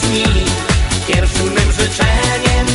śni Pierwszym mym życzeniem